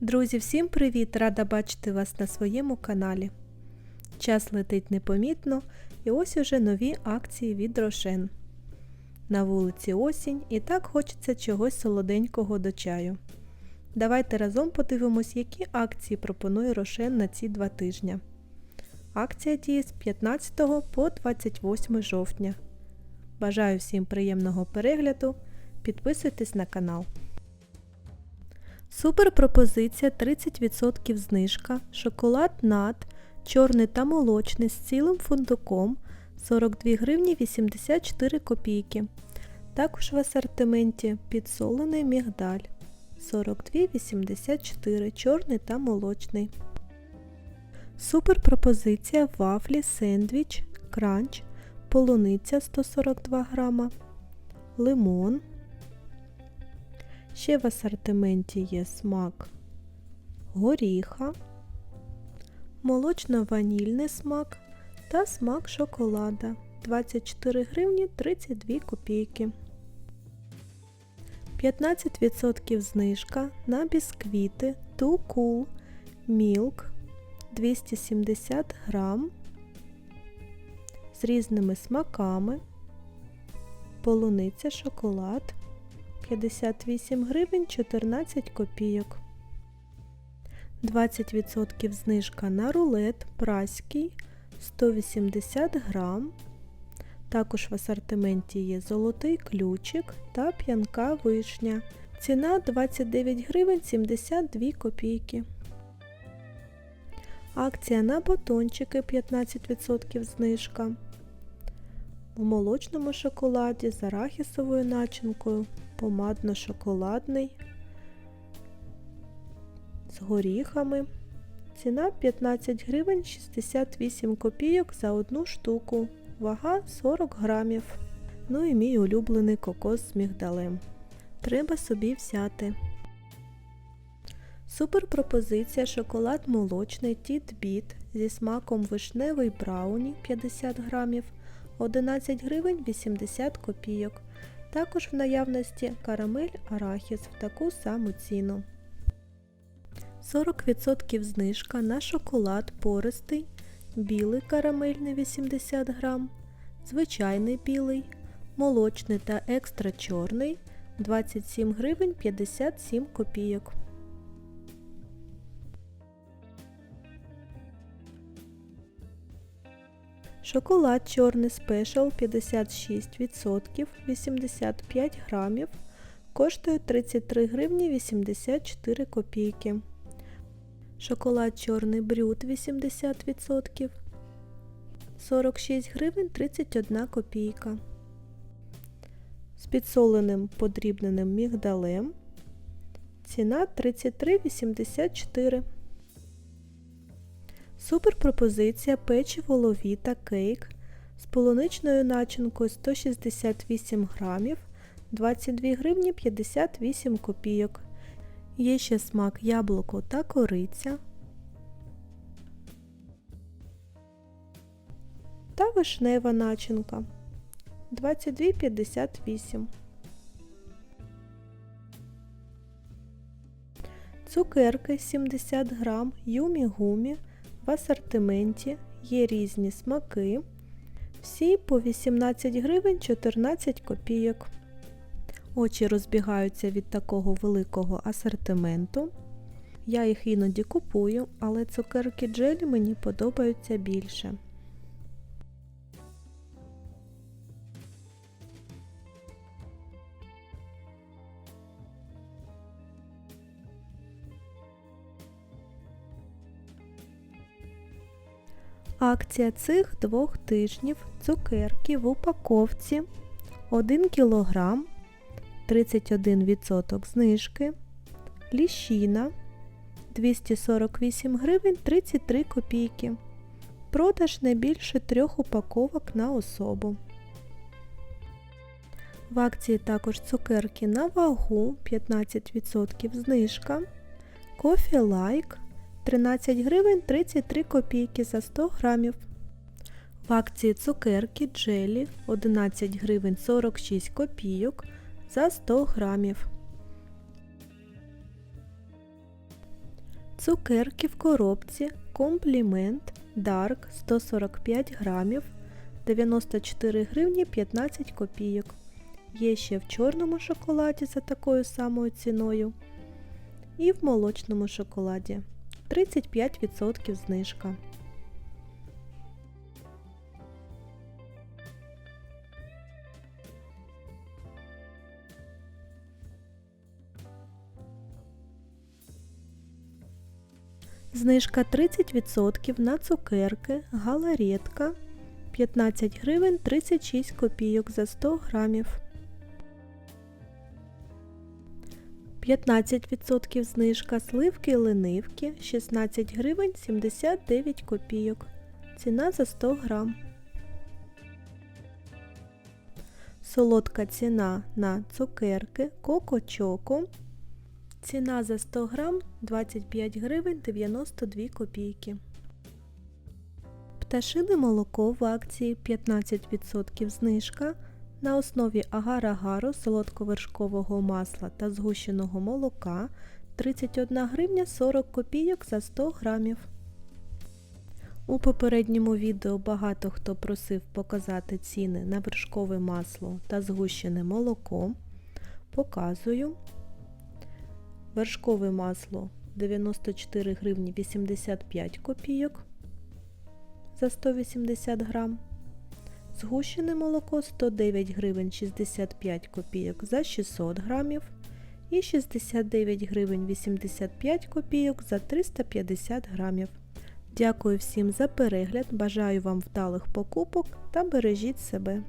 Друзі, всім привіт! Рада бачити вас на своєму каналі. Час летить непомітно і ось уже нові акції від Рошен. На вулиці осінь і так хочеться чогось солоденького до чаю. Давайте разом подивимось, які акції пропонує Рошен на ці два тижня. Акція діє з 15 по 28 жовтня. Бажаю всім приємного перегляду. Підписуйтесь на канал. Супер пропозиція 30% знижка, шоколад нат, чорний та молочний з цілим фундуком 42 гривні 84 копійки. Також в асортименті підсолений мігдаль 42,84 чорний та молочний. Супер пропозиція вафлі, сендвіч, кранч, полуниця 142 грама, лимон. Ще в асортименті є смак горіха, молочно-ванільний смак та смак шоколада 24 гривні 32 копійки. 15% знижка на бісквіти Too Cool Milk 270 грам з різними смаками, полуниця шоколад 58 гривень 14 копійок. 20% знижка на рулет праський 180 грам. Також в асортименті є золотий ключик та п'янка вишня. Ціна 29 гривень 72 копійки. Акція на батончики 15% знижка. В молочному шоколаді з арахісовою начинкою помадно-шоколадний з горіхами. Ціна 15 гривень 68 копійок за одну штуку. Вага 40 грамів. Ну і мій улюблений кокос з мігдалем. Треба собі взяти. Супер пропозиція шоколад молочний Тіт-Біт зі смаком вишневий брауні 50 грамів 11 гривень 80 копійок. Також в наявності карамель арахіс в таку саму ціну. 40% знижка на шоколад пористий, білий карамельний 80 грам, звичайний білий, молочний та екстра чорний 27 гривень 57 копійок. Шоколад чорний спешл 56% 85 грамів коштує 33 гривні 84 копійки. Шоколад чорний брют 80% 46 гривень 31 копійка. З підсоленим подрібненим мігдалем. Ціна 33,84. Супер пропозиція печиво ловіта кейк з полуничною начинкою 168 грамів 22 гривні 58 копійок. Є ще смак яблуко та кориця та вишнева начинка 22,58. Цукерки 70 грам Юмі Гумі в асортименті є різні смаки. Всі по 18 гривень 14 копійок. Очі розбігаються від такого великого асортименту. Я їх іноді купую, але цукерки джелі мені подобаються більше. Акція цих двох тижнів цукерки в упаковці 1 кг 31% знижки, ліщина 248 гривень 33 копійки. Продаж не більше трьох упаковок на особу. В акції також цукерки на вагу 15% знижка, кофі лайк 13 гривень 33 копійки за 100 грамів. В акції цукерки джелі 11 гривень 46 копійок за 100 грамів. Цукерки в коробці Комплімент Дарк 145 грамів 94 гривні 15 копійок. Є ще в чорному шоколаді за такою самою ціною. І в молочному шоколаді 35% знижка. Знижка 30% на цукерки, галаретка 15 гривень 36 копійок за 100 грамів. 15% знижка сливки ленивки 16 гривень 79 копійок. Ціна за 100 грам. Солодка ціна на цукерки Коко Чоко. Ціна за 100 грам 25 гривень 92 копійки. Пташине молоко в акції 15% знижка на основі агар-агару, солодковершкового масла та згущеного молока 31 гривня 40 копійок за 100 грамів. У попередньому відео багато хто просив показати ціни на вершкове масло та згущене молоко. Показую. Вершкове масло 94 гривні 85 копійок за 180 грам. Згущене молоко 109 гривень 65 копійок за 600 грамів і 69 гривень 85 копійок за 350 грамів. Дякую всім за перегляд, бажаю вам вдалих покупок та бережіть себе.